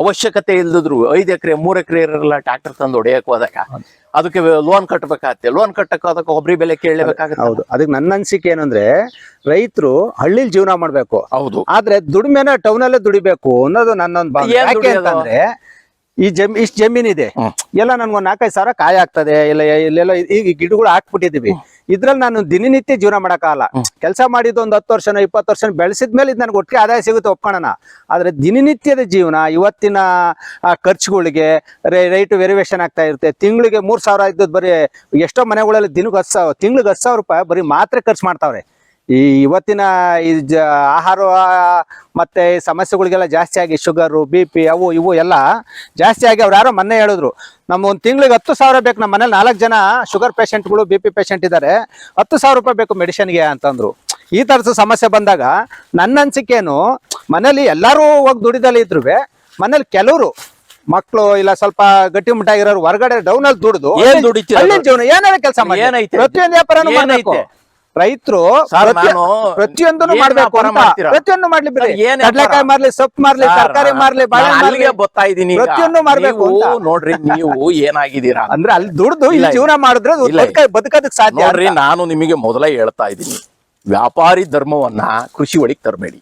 ಅವಶ್ಯಕತೆ ಇಲ್ದಿದ್ರು ಐದ್ ಎಕರೆ ಮೂರ್ ಎಕರೆ ಇರಲ್ಲ ಟ್ರಾಕ್ಟರ್ ತಂದು ಹೊಡೆಯಕ್ ಹೋದಾಗ. ಅದಕ್ಕೆ ಲೋನ್ ಕಟ್ಟಬೇಕಾಗತ್ತೆ ಲೋನ್ ಕಟ್ಟಕ್ಕೆ ಅದಕ್ಕೆ ಒಬ್ರಿ ಬೆಲೆ ಕೇಳಲೇಬೇಕಾಗತ್ತೆ. ಹೌದು. ಅದಕ್ಕೆ ನನ್ನ ಅನ್ಸಿಕೆ ಏನಂದ್ರೆ ರೈತರು ಹಳ್ಳಿಲ್ ಜೀವನ ಮಾಡ್ಬೇಕು. ಹೌದು. ಆದ್ರೆ ದುಡಿಮೆನ ಟೌನ್ ಅಲ್ಲೇ ದುಡಿಬೇಕು ಅನ್ನೋದು ನನ್ನೊಂದು ಭಾವನೆ. ಏನ್ ಯಾಕೆ ದುಡಿಯೋದು? ಅಂತಂದ್ರೆ ಈ ಜಮ್ ಇಷ್ಟ್ ಜಮೀನ್ ಇದೆ ಹ್ಮ್. ಎಲ್ಲ ನನ್ಗೊಂದ್ ನಾಲ್ಕೈದು ಸಾವಿರ ಕಾಯಿ ಆಗ್ತದೆ. ಇಲ್ಲ ಇಲ್ಲೆಲ್ಲ ಈ ಗಿಡಗಳು ಹಾಕ್ಬಿಟ್ಟಿದೀವಿ ಇದ್ರಲ್ಲಿ ನಾನು ದಿನನಿತ್ಯ ಜೀವನ ಮಾಡಕ್ಕಾಗಲ್ಲ. ಕೆಲಸ ಮಾಡಿದ್ದು ಒಂದು ಹತ್ತು ವರ್ಷನ ಇಪ್ಪತ್ತು ವರ್ಷ ಬೆಳೆಸಿದ್ಮೇಲೆ ಇದು ನನಗೆ ಒಟ್ಟಿಗೆ ಆದಾಯ ಸಿಗುತ್ತೆ ಒಪ್ಕೊಳ್ಳೋಣ ಆದ್ರೆ ದಿನನಿತ್ಯದ ಜೀವನ ಇವತ್ತಿನ ಖರ್ಚುಗಳಿಗೆ ರೈಟ್ ವೆರಿವೇಶನ್ ಆಗ್ತಾ ಇರುತ್ತೆ. ತಿಂಗಳಿಗೆ ಮೂರ್ ಸಾವಿರ ಇದ್ದದ್ದು ಬರೀ ಎಷ್ಟೋ ಮನೆಗಳಲ್ಲಿ ದಿನಕ್ಕೆ ಹತ್ತು ಸಾವಿರ ತಿಂಗ್ಳಿಗೆ ಹತ್ತು ಸಾವಿರ ರೂಪಾಯಿ ಬರೀ ಮಾತ್ರೆ ಖರ್ಚು ಮಾಡ್ತಾವ್ರೆ. ಈ ಇವತ್ತಿನ ಈ ಜ ಆಹಾರ ಮತ್ತೆ ಈ ಸಮಸ್ಯೆಗಳಿಗೆಲ್ಲ ಜಾಸ್ತಿ ಆಗಿ ಶುಗರು ಬಿ ಪಿ ಅವು ಇವು ಎಲ್ಲ ಜಾಸ್ತಿ ಆಗಿ ಅವ್ರು ಯಾರೋ ಮೊನ್ನೆ ಹೇಳಿದ್ರು ನಮ್ಮ ಒಂದು ತಿಂಗಳಿಗೆ ಹತ್ತು ಸಾವಿರ ಬೇಕು ನಮ್ಮ ಮನೇಲಿ ನಾಲ್ಕು ಜನ ಶುಗರ್ ಪೇಷಂಟ್ಗಳು ಬಿ ಪಿ ಪೇಷಂಟ್ ಇದ್ದಾರೆ ಹತ್ತು ಸಾವಿರ ರೂಪಾಯಿ ಬೇಕು ಮೆಡಿಸಿನ್ಗೆ ಅಂತಂದ್ರು ಈ ಥರದ ಸಮಸ್ಯೆ ಬಂದಾಗ ನನ್ನ ಅನಿಸಿಕೆನು ಮನೇಲಿ ಎಲ್ಲರೂ ಹೋಗಿ ದುಡಿದಲ್ಲಿ ಇದ್ರು ಮನೇಲಿ ಕೆಲವರು ಮಕ್ಕಳು ಇಲ್ಲ ಸ್ವಲ್ಪ ಗಟ್ಟಿ ಮುಟ್ಟಾಗಿರೋರು ಹೊರಗಡೆ ಡೌನ್ ಅಲ್ಲಿ ದುಡಿದು ಜೀವನ ಏನಾರ ಕೆಲಸ ಮಾಡಿ? ಪ್ರತಿಯೊಂದು ವ್ಯಾಪಾರ? ರೈತರು ನಾನು ಪ್ರತಿಯೊಂದನ್ನು ಮಾಡ್ಬೇಕು? ಪ್ರತಿಯೊಂದು ಮಾಡ್ಲಿ? ಕಡ್ಲೆಕಾಯಿ ಮಾರ್ಲಿ ಸೊಪ್ಪು ಮಾರ್ಲಿ ತರಕಾರಿ ಮಾರ್ಲಿ ಬಾಳೆ ಬರ್ತಾ ಇದ್ದೀನಿ ಈಗ. ಪ್ರತಿಯೊಂದು ಮಾಡ್ಬೇಕು. ನೋಡ್ರಿ ನೀವು ಏನಾಗಿದ್ದೀರಾ? ಅಂದ್ರೆ ಅಲ್ಲಿ ದುಡ್ದು ಇಲ್ಲಿ ಜೀವನ ಮಾಡಿದ್ರೆ ಬದುಕೋದಕ್ಕೆ ಸಾಧ್ಯ ನೋಡ್ರಿ. ನಾನು ನಿಮಗೆ ಮೊದಲೇ ಹೇಳ್ತಾ ಇದ್ದೀನಿ. ವ್ಯಾಪಾರಿ ಧರ್ಮವನ್ನ ಕೃಷಿ ಒಳಗೆ ತರಬೇಡಿ.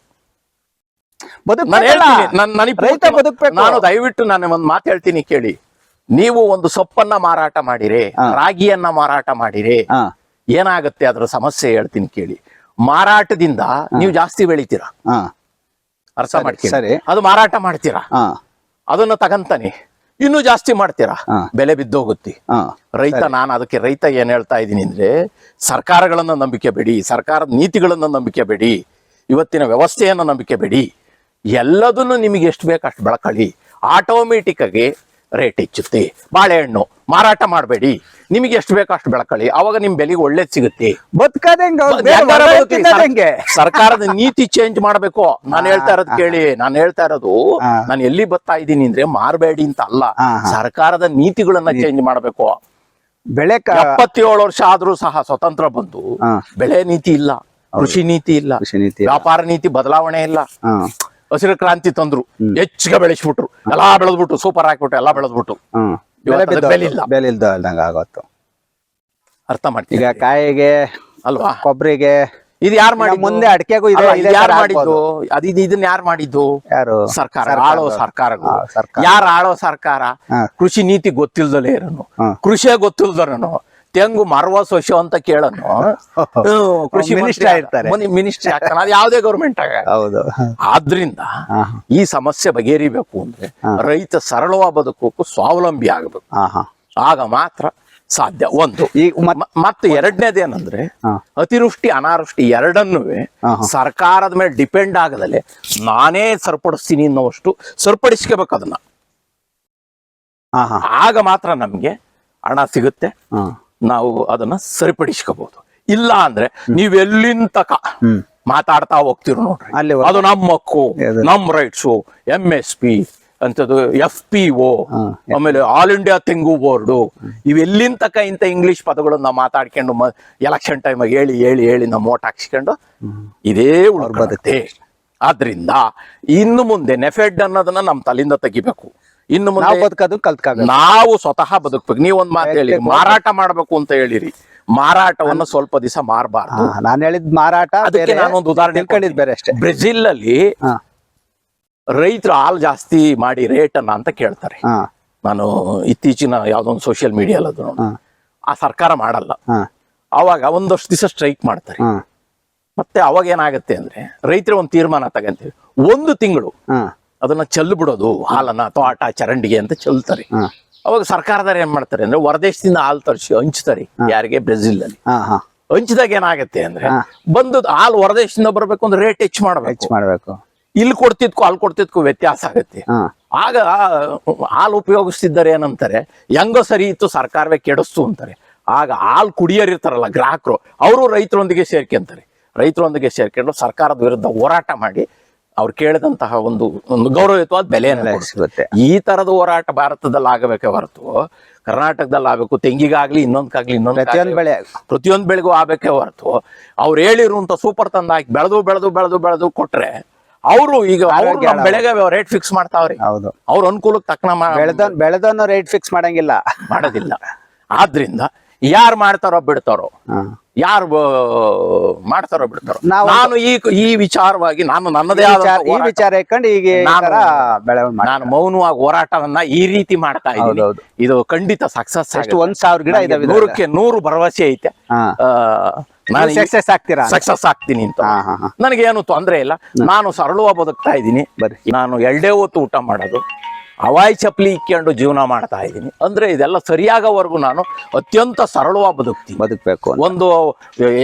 ನಾನು ದಯವಿಟ್ಟು ನಾನು ಒಂದ್ ಮಾತು ಹೇಳ್ತೀನಿ ಕೇಳಿ. ನೀವು ಒಂದು ಸೊಪ್ಪನ್ನ ಮಾರಾಟ ಮಾಡಿರಿ ರಾಗಿಯನ್ನ ಮಾರಾಟ ಮಾಡಿರಿ ಏನಾಗುತ್ತೆ ಅದರ ಸಮಸ್ಯೆ ಹೇಳ್ತೀನಿ ಕೇಳಿ. ಮಾರಾಟದಿಂದ ನೀವು ಜಾಸ್ತಿ ಬೆಳಿತೀರಾ? ಅರ್ಥ ಮಾಡ್ತೀರಿ ಸರಿ. ಅದು ಮಾರಾಟ ಮಾಡ್ತೀರಾ? ಅದನ್ನು ತಗಂತಾನೆ. ಇನ್ನೂ ಜಾಸ್ತಿ ಮಾಡ್ತೀರಾ. ಬೆಲೆ ಬಿದ್ದೋಗುತ್ತೆ. ರೈತ ನಾನು ಅದಕ್ಕೆ ರೈತ ಏನ್ ಹೇಳ್ತಾ ಇದ್ದೀನಿ ಅಂದ್ರೆ ಸರ್ಕಾರಗಳನ್ನ ನಂಬಿಕೆ ಬೇಡಿ ಸರ್ಕಾರದ ನೀತಿಗಳನ್ನ ನಂಬಿಕೆ ಬೇಡಿ ಇವತ್ತಿನ ವ್ಯವಸ್ಥೆಯನ್ನ ನಂಬಿಕೆ ಬೇಡಿ. ಎಲ್ಲದನ್ನು ನಿಮಗೆ ಎಷ್ಟು ಬೇಕು ಅಷ್ಟು ಬೆಳಕಳಿ ಆಟೋಮೆಟಿಕ್ ಆಗಿ ರೇಟ್ ಹೆಚ್ಚುತ್ತೆ. ಬಾಳೆಹಣ್ಣು ಮಾರಾಟ ಮಾಡಬೇಡಿ. ನಿಮಗೆ ಎಷ್ಟು ಬೇಕೋ ಅಷ್ಟು ಬೆಳಕಳಿ ಅವಾಗ ನಿಮ್ ಬೆಲೆಗೆ ಒಳ್ಳೇದ್ ಸಿಗುತ್ತೆ? ಸರ್ಕಾರದ ನೀತಿ ಚೇಂಜ್ ಮಾಡ್ಬೇಕು. ನಾನು ಹೇಳ್ತಾ ಇರೋದು ಕೇಳಿ. ನಾನು ಹೇಳ್ತಾ ಇರೋದು. ನಾನು ಎಲ್ಲಿ ಬರ್ತಾ ಇದ್ದೀನಿ ಅಂದ್ರೆ ಮಾರಬೇಡಿ ಅಂತ ಅಲ್ಲ. ಸರ್ಕಾರದ ನೀತಿಗಳನ್ನ ಚೇಂಜ್ ಮಾಡ್ಬೇಕು. ಬೆಳೆ ಎಪ್ಪತ್ತೇಳು ವರ್ಷ ಆದ್ರೂ ಸಹ ಸ್ವತಂತ್ರ ಬಂತು ಬೆಳೆ ನೀತಿ ಇಲ್ಲ ಕೃಷಿ ನೀತಿ ಇಲ್ಲ ವ್ಯಾಪಾರ ನೀತಿ ಬದಲಾವಣೆ ಇಲ್ಲ. ಹಸಿರು ಕ್ರಾಂತಿ ತಂದ್ರು. ಹೆಚ್ಚಿಗೆ ಬೆಳೆಸ್ಬಿಟ್ರು. ಎಲ್ಲಾ ಬೆಳೆದ್ಬಿಟ್ಟು ಸೂಪರ್ ಹಾಕ್ಬಿಟ್ಟು ಎಲ್ಲಾ ಬೆಳೆದ್ಬಿಟ್ಟು. ಬೆಲೆ ಇಲ್ದಂಗ ಆಗೋತ್ತು ಅರ್ಥ ಮಾಡ್ತೀವಿ ಈಗ ಕಾಯಿಗೆ ಅಲ್ವಾ? ಕೊಬ್ಬರಿಗೆ ಇದು ಯಾರು ಮಾಡಿ ಮುಂದೆ ಅಡ್ಕೆಗೂ ಇದೆ- ಯಾರು ಮಾಡಿದ್ದು? ಅದು ಇದು- ಇದನ್ನ ಯಾರು ಮಾಡಿದ್ದು? ಯಾರು? ಸರ್ಕಾರ. ಆಳೋ ಸರ್ಕಾರ. ಯಾರು ಆಳೋ ಸರ್ಕಾರ? ಕೃಷಿ ನೀತಿ ಗೊತ್ತಿಲ್ದಲೇ ಇರೋನು. ಕೃಷಿಯೇ ಗೊತ್ತಿಲ್ದರನು. ತೆಂಗು ಮರವ ಸೊಸೆ ಅಂತ ಕೇಳನು. ಹ್ಮ್, ಕೃಷಿ ಮಿನಿಸ್ಟರ್ ಇರ್ತಾರೆ. ಮಿನಿಸ್ಟ್ರಿ ಆಗ್ತಾನೆ. ಅದು ಯಾವುದೇ ಗೌರ್ಮೆಂಟ್ ಆಗ ಹೌದು. ಆದ್ರಿಂದ ಈ ಸಮಸ್ಯೆ ಬಗೆಹರಿಬೇಕು ಅಂದ್ರೆ ರೈತ ಸರಳವಾಗಿ ಬದುಕೋಕು ಸ್ವಾವಲಂಬಿ ಆಗಬೇಕು. ಆಗ ಮಾತ್ರ ಸಾಧ್ಯ. ಒಂದು ಮತ್ತೆ ಎರಡನೇದೇನಂದ್ರೆ. ಅತಿವೃಷ್ಟಿ ಅನಾವೃಷ್ಟಿ ಎರಡನ್ನೂ. ಸರ್ಕಾರದ ಮೇಲೆ ಡಿಪೆಂಡ್ ಆಗದಲೆ ನಾನೇ ಸರಿಪಡಿಸ್ತೀನಿ ಅನ್ನೋವಷ್ಟು ಸರಿಪಡಿಸ್ಕೋಬೇಕು ಅದನ್ನ. ಆಗ ಮಾತ್ರ ನಮ್ಗೆ ಹಣ ಸಿಗುತ್ತೆ. ನಾವು ಅದನ್ನ ಸರಿಪಡಿಸ್ಕೋಬಹುದು. ಇಲ್ಲ ಅಂದ್ರೆ ನೀವ್ ಎಲ್ಲಿಂದ ತಕ ಮಾತಾಡ್ತಾ ಹೋಗ್ತಿರು ನೋಡ್ರಿ. ಅಲ್ಲಿ ಅದು ನಮ್ಮ ಹಕ್ಕು. ನಮ್ ರೈಟ್ಸು ಎಂ ಎಸ್ ಪಿ ಅಂತದ್ದು ಎಫ್ ಪಿ ಓ ಆಮೇಲೆ ಆಲ್ ಇಂಡಿಯಾ ತೆಂಗು ಬೋರ್ಡು ಇವೆಲ್ಲಿನ ತಕ ಇಂಥ ಇಂಗ್ಲಿಷ್ ಪದಗಳನ್ನ ಮಾತಾಡ್ಕೊಂಡು ಎಲೆಕ್ಷನ್ ಟೈಮ್ ಹೇಳಿ ಹೇಳಿ ಹೇಳಿ ನಮ್ಮ ಓಟ್ ಹಾಕ್ಸ್ಕೊಂಡು ಇದೇ ಬರುತ್ತೆ ಆದ್ರಿಂದ ಇನ್ನು ಮುಂದೆ ನೆಫೆಡ್ ಅನ್ನೋದನ್ನ ನಮ್ಮ ತಲೆಯಿಂದ ತೆಗಿಬೇಕು. ಇನ್ನು ಮುಂದೆ ಬದುಕೋದು ಕಲ್ತ್ಕೋಬೇಕು. ನಾವು ಸ್ವತಃ ಬದುಕ್ಬೇಕು. ಒಂದ್ ಮಾತು ಹೇಳಿ ಮಾರಾಟ ಮಾಡ್ಬೇಕು ಅಂತ ಹೇಳಿರಿ. ಮಾರಾಟವನ್ನು ಸ್ವಲ್ಪ ದಿವಸ ಮಾರಬಾರ್ದು. ನಾನು ಹೇಳಿದ ಮಾರಾಟ ಅದಕ್ಕೆ ನಾನೊಂದು ಉದಾಹರಣೆ ಬೇರೆ ಅಷ್ಟೇ. ಬ್ರೆಜಿಲ್ ಅಲ್ಲಿ ರೈತರು ಹಾಲು ಜಾಸ್ತಿ ಮಾಡಿ ರೇಟ್ ಅನ್ನ ಅಂತ ಕೇಳ್ತಾರೆ. ನಾನು ಇತ್ತೀಚಿನ ಯಾವ್ದೊಂದು ಸೋಷಿಯಲ್ ಮೀಡಿಯಾ ಅದು ಆ ಸರ್ಕಾರ ಮಾಡಲ್ಲ. ಅವಾಗ ಒಂದಷ್ಟು ದಿವಸ ಸ್ಟ್ರೈಕ್ ಮಾಡ್ತಾರೆ. ಮತ್ತೆ ಅವಾಗ ಏನಾಗುತ್ತೆ ಅಂದ್ರೆ ರೈತರ ಒಂದು ತೀರ್ಮಾನ ತಗಂತೀವಿ. ಒಂದು ತಿಂಗಳು ಅದನ್ನ ಚೆಲ್ಲು ಬಿಡೋದು ಹಾಲನ್ನ ತೋಟ ಚರಂಡಿಗೆ ಅಂತ ಚೆಲ್ತಾರೆ ಅವಾಗ ಸರ್ಕಾರದವ್ರು ಏನ್ ಮಾಡ್ತಾರೆ ಅಂದ್ರೆ ಹೊರದೇಶದಿಂದ ಹಾಲು ತರಿಸಿ ಹಂಚ್ತಾರೆ ಯಾರಿಗೆ? ಬ್ರೆಜಿಲ್ ಅಲ್ಲಿ ಹಂಚಿದಾಗ ಏನಾಗತ್ತೆ ಅಂದ್ರೆ ಬಂದು ಹಾಲು ಹೊರದೇಶದಿಂದ ಬರ್ಬೇಕು ಅಂದ್ರೆ ರೇಟ್ ಹೆಚ್ಚು ಮಾಡ್ಬೇಕು. ಹೆಚ್ಚು ಮಾಡ್ಬೇಕು. ಇಲ್ಲಿ ಕೊಡ್ತಿದ್ಕು ಅಲ್ಲಿ ಕೊಡ್ತಿದ್ಕು ವ್ಯತ್ಯಾಸ ಆಗತ್ತೆ. ಆಗ ಹಾಲು ಉಪಯೋಗಿಸ್ತಿದ್ದಾರೆ ಏನಂತಾರೆ ಹೆಂಗೋ ಸರಿ ಇತ್ತು ಸರ್ಕಾರವೇ ಕೆಡಿಸ್ತು ಅಂತಾರೆ. ಆಗ ಹಾಲು ಕುಡಿಯೋರು ಇರ್ತಾರಲ್ಲ ಗ್ರಾಹಕರು ಅವರು ರೈತರೊಂದಿಗೆ ಸೇರ್ಕೊಂತಾರೆ ರೈತರೊಂದಿಗೆ ಸೇರ್ಕೊಂಡು ಸರ್ಕಾರದ ವಿರುದ್ಧ ಹೋರಾಟ ಮಾಡಿ ಅವ್ರು ಕೇಳಿದಂತಹ ಒಂದು ಒಂದು ಗೌರವಯುತವಾದ ಬೆಲೆಯನ್ನು. ಸಿಗುತ್ತೆ. ಈ ತರದ ಹೋರಾಟ ಭಾರತದಲ್ಲಿ ಆಗಬೇಕೇ ಹೊರತು ಕರ್ನಾಟಕದಲ್ಲಿ ಆಗಬೇಕು ತೆಂಗಿಗಾಗ್ಲಿ ಇನ್ನೊಂದಕ್ಕಾಗ್ಲಿ ಇನ್ನೊಂದು ಪ್ರತಿಯೊಂದು ಬೆಳೆ. ಪ್ರತಿಯೊಂದು ಬೆಳೆಗೂ ಆಗ್ಬೇಕೇ ಹೊರತು ಅವ್ರು ಹೇಳಿರುವಂತ ಸೂಪರ್ ತಂದ ಹಾಕಿ ಬೆಳೆದು ಬೆಳೆದು ಬೆಳೆದು ಬೆಳೆದು ಕೊಟ್ರೆ ಅವರು ಈಗ ಬೆಳೆಗೆ ರೇಟ್ ಫಿಕ್ಸ್ ಮಾಡ್ತಾವ್ರಿ. ಹೌದು. ಅವ್ರ ಅನುಕೂಲಕ್ಕೆ ತಕ್ಕನ ಬೆಳೆದ ಬೆಳೆದನ್ನ ರೇಟ್ ಫಿಕ್ಸ್ ಮಾಡಂಗಿಲ್ಲ. ಮಾಡೋದಿಲ್ಲ. ಆದ್ರಿಂದ ಯಾರು ಮಾಡ್ತಾರೋ ಬಿಡ್ತಾರೋ ಯಾರು ಮಾಡ್ತಾರೋ ಬಿಡ್ತಾರೋ. ನಾನು ಈ ಈ ವಿಚಾರವಾಗಿ ನಾನು ನನ್ನದೇ ಈ ಆದ ವಿಚಾರ- ಈ ವಿಚಾರ ಇಟ್ಕೊಂಡು ಈಗ ನಾನು- ಮೌನವಾಗಿ ಹೋರಾಟವನ್ನ ಈ ರೀತಿ ಮಾಡ್ತಾ ಇದ್ದೀನಿ. ಇದು ಖಂಡಿತ ಸಕ್ಸಸ್ ಎಷ್ಟು ಒಂದ್ ಸಾವಿರ ಗಿಡ ಇದಾವೆ. ನೂರಕ್ಕೆ ನೂರು ಭರವಸೆ ಐತೆ. ಆ, ನಾನು ಸಕ್ಸಸ್ ಆಗ್ತೀರಾ ಸಕ್ಸಸ್ ಆಗ್ತೀನಿ ಅಂತ. ನನಗೇನು ತೊಂದರೆ ಇಲ್ಲ. ನಾನು ಸರಳವಾಗಿ ಬದುಕ್ತಾ ಇದ್ದೀನಿ. ನಾನು ಎರಡೇ ಹೊತ್ತು ಊಟ ಮಾಡೋದು. ಹವಾಯಿ ಚಪ್ಪಲಿ ಇಕ್ಕೊಂಡು ಜೀವನ ಮಾಡ್ತಾ ಇದ್ದೀನಿ. ಅಂದ್ರೆ ಇದೆಲ್ಲ ಸರಿಯಾಗವರೆಗೂ ನಾನು ಅತ್ಯಂತ ಸರಳವಾಗಿ ಬದುಕ್ತೀನಿ. ಬದುಕಬೇಕು ಒಂದು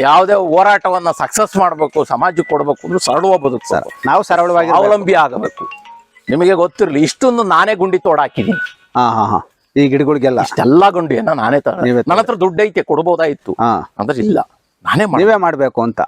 ಯಾವುದೇ ಹೋರಾಟವನ್ನ ಸಕ್ಸಸ್ ಮಾಡಬೇಕು ಸಮಾಜಕ್ಕೆ ಕೊಡಬೇಕು ಅಂದ್ರೆ ಸರಳವಾಗಿ ಸರ್ ನಾವು ಸರಳವಾಗಿ ಅವಲಂಬಿ ಆಗಬೇಕು. ನಿಮಗೆ ಗೊತ್ತಿರಲಿ ಇಷ್ಟೊಂದು ನಾನೇ ಗುಂಡಿ ತೋಡಾಕಿದ್ದೀನಿ. ಹಾ ಹಾ ಹಾ. ಈ ಗಿಡಗಳಿಗೆಲ್ಲ? ಇಷ್ಟೆಲ್ಲ ಗುಂಡಿಯನ್ನ ನಾನೇ ತರ ನನ್ನ ಹತ್ರ ದುಡ್ಡು ಐತೆ ಕೊಡ್ಬೋದಾಯ್ತು. ಹಾ. ಅಂದ್ರೆ ಇಲ್ಲ ನಾನೇ ನೀವೇ ಮಾಡ್ಬೇಕು ಅಂತ.